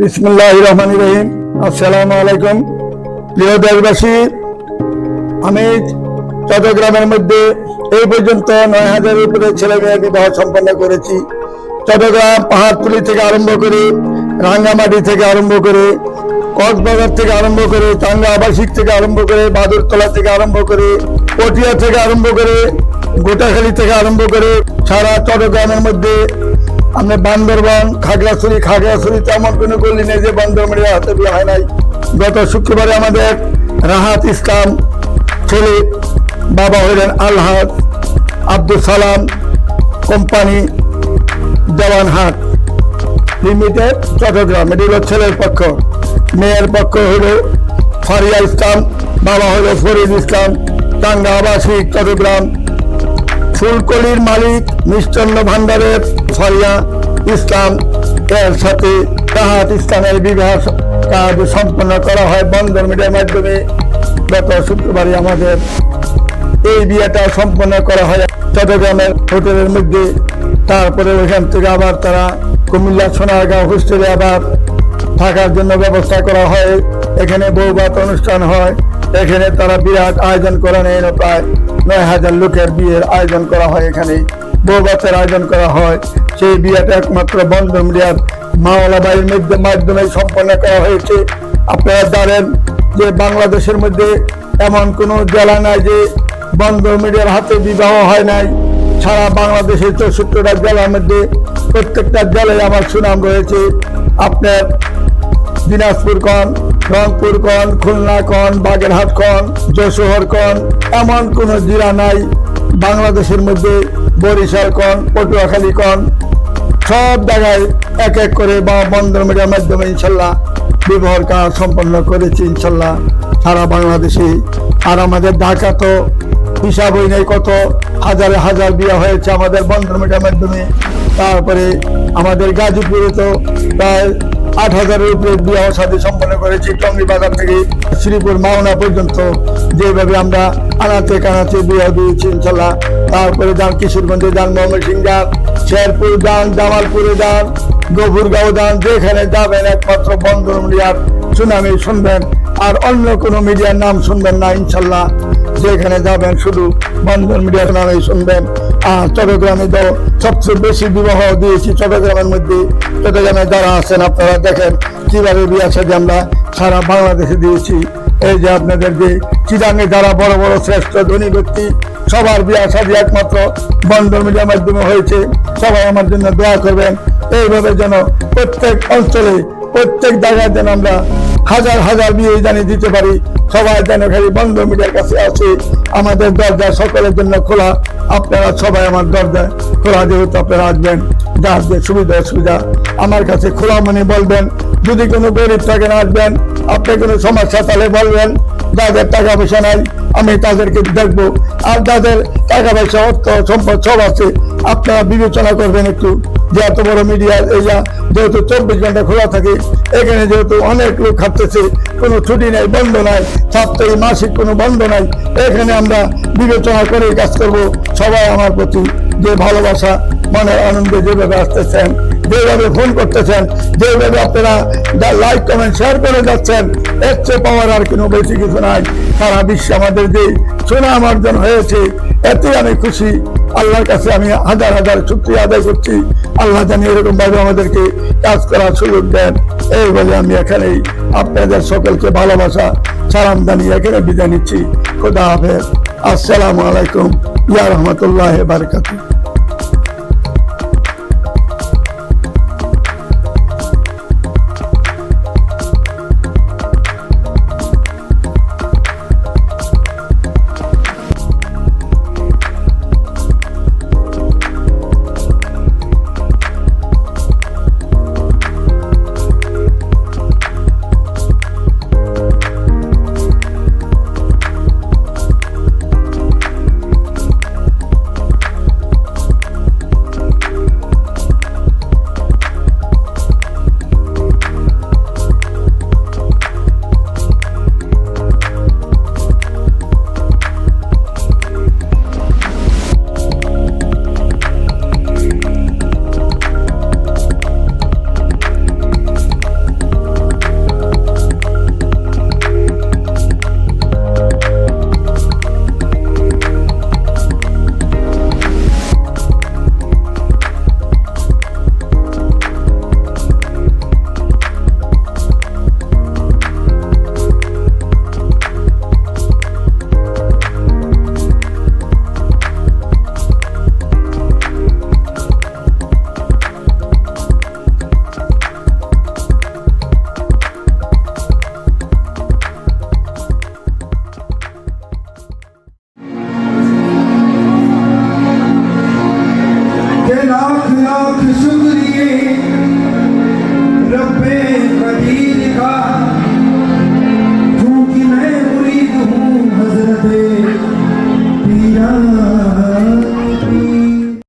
বিসমুল্লাহ রহমান রহিম আসসালামু আলাইকুম প্রিয় দেশবাসী, আমি চট্টগ্রামের মধ্যে এই পর্যন্ত নয় হাজারের উপরে ছেলে মেয়ে বিবাহ সম্পন্ন করেছি। চট্টগ্রাম পাহাড়তুলি থেকে আরম্ভ করে, রাঙ্গামাটি থেকে আরম্ভ করে, কক্সবাজার থেকে আরম্ভ করে টাঙ্গা আবাসিক থেকে আরম্ভ করে, বাদুরতলা থেকে আরম্ভ করে, পটিয়া থেকে আরম্ভ করে, গোটাখালী থেকে আরম্ভ করে সারা চট্টগ্রামের মধ্যে আমরা বান্দরবান, খাগড়াছড়ি খাগড়াছড়ি তেমন কোনো গলি নেই যে বান্দরবানের হাতে বিয়ে হয় নাই। গত শুক্রবারে আমাদের রাহাত ইসলাম ছেলে বাবা হলেন আলহাদ আব্দুল সালাম কোম্পানি দেওয়ানহাট লিমিটেড, চট্টগ্রাম। এটি হলো ছেলের পক্ষ। মেয়ের পক্ষ হলো ফারিয়া ইসলাম, বাবা হলো ফরিদ ইসলাম টাঙ্গা আবাসিক চট্টগ্রাম। ফুলকলির মালিক মিষ্টান্ন ভান্ডারের ফারিয়া ইসলাম। এর সাথে তাহাত ইসলামের বিবাহ কাজ সম্পন্ন করা হয় বন্ধন মিডিয়ার মাধ্যমে। গত শুক্রবারে আমাদের এই বিয়েটা সম্পন্ন করা হয়। চট্টগ্রামের হোটেলের মধ্যে। তারপরে ওইখান থেকে আবার তারা কুমিল্লা, সোনারগাঁও হোস্টেলে আবার থাকার জন্য ব্যবস্থা করা হয়। এখানে বৌভাত অনুষ্ঠান হয়। এখানে তারা বিরাট আয়োজন করেন নেন প্রায় নয় হাজার লোকের বিয়ের আয়োজন করা হয় এখানে। বৌভাতের আয়োজন করা হয়। সেই বিয়েটা একমাত্র বন্ধ মিডিয়ার মাওলা বাড়ির মধ্যে মাধ্যমে সম্পন্ন করা হয়েছে। আপনারা জানেন যে বাংলাদেশের মধ্যে এমন কোনো জেলা নাই যে বন্ধ মিডিয়ার হাতে বিবাহ হয় নাই। সারা বাংলাদেশের চৌষট্টিটা জেলার মধ্যে প্রত্যেকটা জেলায় আমার সুনাম রয়েছে। আপনার দিনাজপুর কন, রংপুর কন, খুলনা কন, বাগেরহাট কন, যশোহর কন, এমন কোনো জেলা নাই বাংলাদেশের মধ্যে, বরিশাল কন, পটুয়াখালী কন। সব জায়গায় এক এক করে বা বন্ধন মিডিয়ার মাধ্যমে ইনশাল্লাহ বিবাহর কাজ সম্পন্ন করেছি ইনশাল্লাহ। সারা বাংলাদেশে। আর আমাদের ঢাকা তো হিসাব হই নাই কত হাজারে হাজার বিয়ে হয়েছে আমাদের বন্ধন মিডিয়ার মাধ্যমে। তারপরে আমাদের গাজীপুরে তো প্রায় আট হাজারের উপরে বিবাহ সাথে সম্পন্ন করেছি। টঙ্গি বাজার থেকে শ্রীপুর মাওনা পর্যন্ত যেভাবে আমরা আনাতে কানাতে বিয়ে দিয়েছি, ইনশাল্লাহ। তারপরে যান কিশোরগঞ্জে যান ময়মনসিং যান শেরপুর যান, জামালপুরে যান গভুরগাঁও যান, যেখানে যাবেন একমাত্র বন্ধন মিডিয়ার সুনামি শুনবেন, আর অন্য কোনো মিডিয়ার নাম শুনবেন না, ইনশাল্লাহ। যেখানে যাবেন শুধু বন্ধন মিডিয়ার নামে শুনবেন। আর চট্টগ্রামে তো সবচেয়ে বেশি বিবাহ দিয়েছি চট্টগ্রামের মধ্যে। চট্টগ্রামে যারা আছেন, আপনারা দেখেন কীভাবে বিয়ে সাথে আমরা সারা বাংলাদেশে দিয়েছি। এই যে আপনাদের যে চিরাঙ্গে যারা বড় বড় শ্রেষ্ঠ ধনী ব্যক্তি, সবার বিয়ে সাথে একমাত্র বন্ধন মিডিয়ার মাধ্যমে হয়েছে। সবাই আমার জন্য দোয়া করবেন। এইভাবে যেন প্রত্যেক অঞ্চলে, প্রত্যেক জায়গায় যেন আমরা হাজার হাজার বিয়ে জানিয়ে দিতে পারি। সবাই যেন খালি বন্ধ মিডিয়ার কাছে আছে। আমাদের দরজা সকলের জন্য খোলা। আপনারা সবাই আমার দরজা খোলা যেহেতু আপনারা আসবেন যা আসবে সুবিধা অসুবিধা, আমার কাছে খোলা মনে বলবেন। যদি কোনো গরিব থাকেন আসবেন, আপনি কোনো সমস্যা তাহলে বলবেন। যাদের টাকা পয়সা নাই, আমি তাদেরকে দেখব। আর যাদের টাকা পয়সা, অর্থ, সম্পদ সব আছে, আপনারা বিবেচনা করবেন একটু। যে এত বড় মিডিয়া এই যেহেতু চব্বিশ ঘণ্টা খোলা থাকে, এখানে যেহেতু অনেক লোক খাটতেছে কোনো ছুটি নাই, বন্ধ নাই, সাপ্তাহিক, মাসিক কোনো বন্ধ নাই, এখানে আমরা বিবেচনা করে কাজ করব। সবাই আমার প্রতি যে ভালোবাসা, মনের আনন্দে যেভাবে আসতেছেন যেভাবে ফোন করতেছেন, যেভাবে আপনারা লাইক কমেন্ট শেয়ার করে যাচ্ছেন, এর চেয়ে পাওয়ার আর কোনো বেশি কিছু নাই। সারা বিশ্বে আমাদের যে সুনাম অর্জন হয়েছে এতে আমি খুশি। আল্লাহর কাছে আমি হাজার হাজার চুক্তি আদায় করছি। আল্লাহ জানি এরকম ভাবে আমাদেরকে কাজ করার সুযোগ দেন। এই বলে আমি এখানেই আপনাদের সকলকে ভালোবাসা, সালাম জানিয়ে এখানে বিদায় নিচ্ছি। খোদা হাফেজ। আসসালামু আলাইকুম। ইয়া রহমতুল্লাহ বারকাতুহ।